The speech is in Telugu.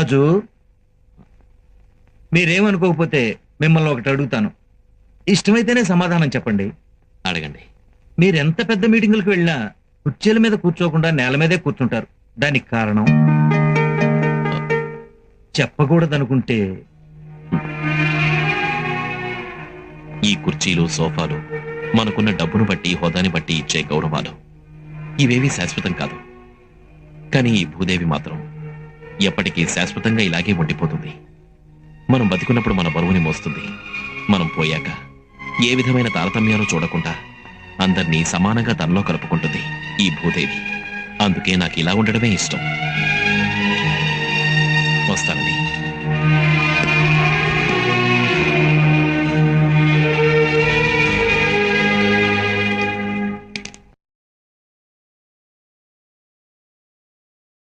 రాజు మీరేమనుకోకపోతే మిమ్మల్ని ఒకటి అడుగుతాను. ఇష్టమైతేనే సమాధానం చెప్పండి. అడగండి. మీరు ఎంత పెద్ద మీటింగులకు వెళ్ళినా కుర్చీల మీద కూర్చోకుండా నేల మీదే కూర్చుంటారు. దానికి కారణం? చెప్పకూడదనుకుంటే. ఈ కుర్చీలు సోఫాలు మనకున్న డబ్బును బట్టి హోదాని బట్టి ఇచ్చే గౌరవాలు. ఇవేవి శాశ్వతం కాదు. కానీ ఈ భూదేవి మాత్రం ఎప్పటికీ శాశ్వతంగా ఇలాగే ఉండిపోతుంది. మనం బతికున్నప్పుడు మన బరువుని మోస్తుంది. మనం పోయాక ఏ విధమైన తారతమ్యాలు చూడకుండా అందర్నీ సమానంగా తనలో కలుపుకుంటుంది ఈ భూదేవి. అందుకే నాకు ఇలా ఉండడమే ఇష్టం. వస్తానండి.